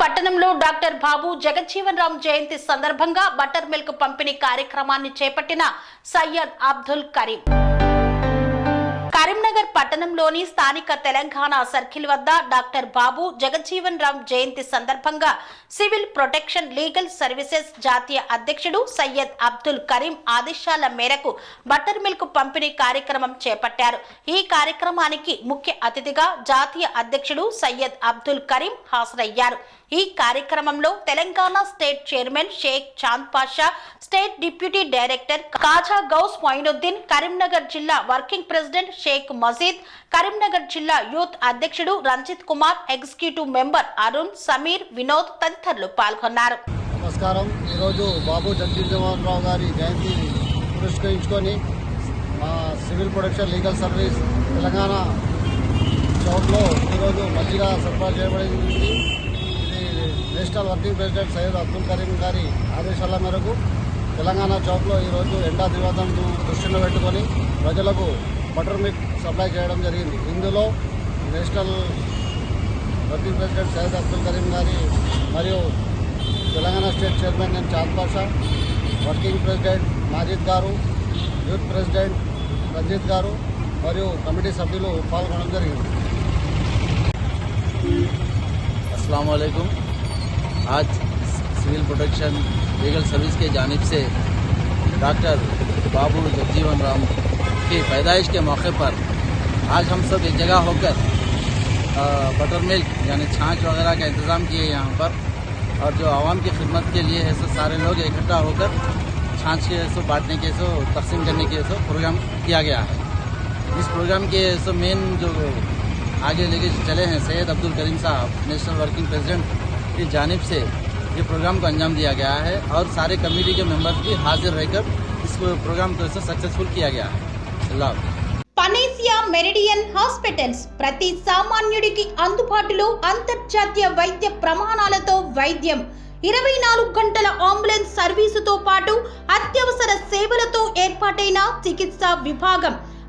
పట్టణంలో డాక్టర్ బాబు జగజ్జీవన్ రామ్ జయంతి సందర్భంగా butter milk పంపిణీ కార్యక్రమాన్ని చేపట్టిన సయ్యద్ అబ్దుల్ కరీం. కరీంనగర్ పట్టణంలోని స్థానిక తెలంగాణ సర్కిల్ వద్ద డాక్టర్ బాబు జగజ్జీవన్ రామ్ జయంతి సందర్భంగా సివిల్ ప్రొటెక్షన్ లీగల్ సర్వీసెస్ జాతీయ అధ్యక్షుడు సయ్యద్ అబ్దుల్ కరీం ఆదేశాల మేరకు బటర్ మిల్క్ పంపిణీ కార్యక్రమం చేపట్టారు. ఈ కార్యక్రమానికి ముఖ్య అతిథిగా జాతీయ అధ్యక్షుడు సయ్యద్ అబ్దుల్ కరీం హాజరయ్యారు. ఈ కార్యక్రమంలో Telangana state chairman Sheikh Chand Pasha state deputy director Khaja Ghouse Moinuddin Karimnagar జిల్లా వర్కింగ్ ప్రెసిడెంట్ షేక్ మజీద్ కరీంనగర్ జిల్లా యూత్ అధ్యక్షుడు రంజిత్ కుమార్ ఎగ్జిక్యూటివ్ మెంబర్ అరుణ్ సమీర్ వినోద్ తదితరులు పాల్గొన్నారు. నమస్కారం. ఈరోజు బాబు జగజీవన్ రావు గారి జయంతి పురస్కరించుకొని మా civil protection legal service Telangana చౌక్లో ఈరోజు మంచిగా సరఫరా చేయబడింది. National working president Syed Abdul Karim గారి ఆదేశాల మేరకు తెలంగాణ చౌక్లో ఈరోజు ఎండా దివాదం దృష్టిలో పెట్టుకొని ప్రజలకు బటర్ మిల్క్ సప్లై చేయడం జరిగింది. ఇందులో national working president Syed Abdul Karim గారి మరియు తెలంగాణ స్టేట్ చైర్మన్ నేను చాంద్ పాషా వర్కింగ్ ప్రెసిడెంట్ మాజీద్ గారు యూత్ ప్రెసిడెంట్ రంజిత్ గారు మరియు కమిటీ సభ్యులు పాల్గొనడం జరిగింది. అస్సలం అయికం आज सिविल प्रोटेक्शन लीगल सर्विस के जानिब से डॉक्टर बाबू जगजीवन राम की पैदाइश के मौके पर आज हम सब एक जगह होकर बटर मिल्क यानी छाछ वगैरह का इंतज़ाम किए यहाँ पर। और जो आवाम की खिदमत के लिए है सो सारे लोग इकट्ठा होकर छाछ के सो बांटने के सो तकसीम करने के सो प्रोग्राम किया गया है। इस प्रोग्राम के सो मेन जो आगे लेके चले हैं, सैयद अब्दुल करीम साहब, नेशनल वर्किंग प्रेसिडेंट की जानिब से ये प्रोग्राम को अंजाम दिया गया है और सारे कमेटी के मेंबर्स भी हाजिर रहकर इस प्रोग्राम को सक्सेसफुल किया गया है अल्लाह हाफ़िज़। పనేసియా మెరిడియన్ హాస్పిటల్స్ ప్రతి సామాన్యుడికి అందుబాటులో అంతర్జాతీయ వైద్య ప్రమాణాలతో వైద్యం ఇరవై నాలుగు గంటల అంబులెన్స్ సర్వీసుతో పాటు అత్యవసర సేవలతో ఏర్పాటైన చికిత్సా విభాగం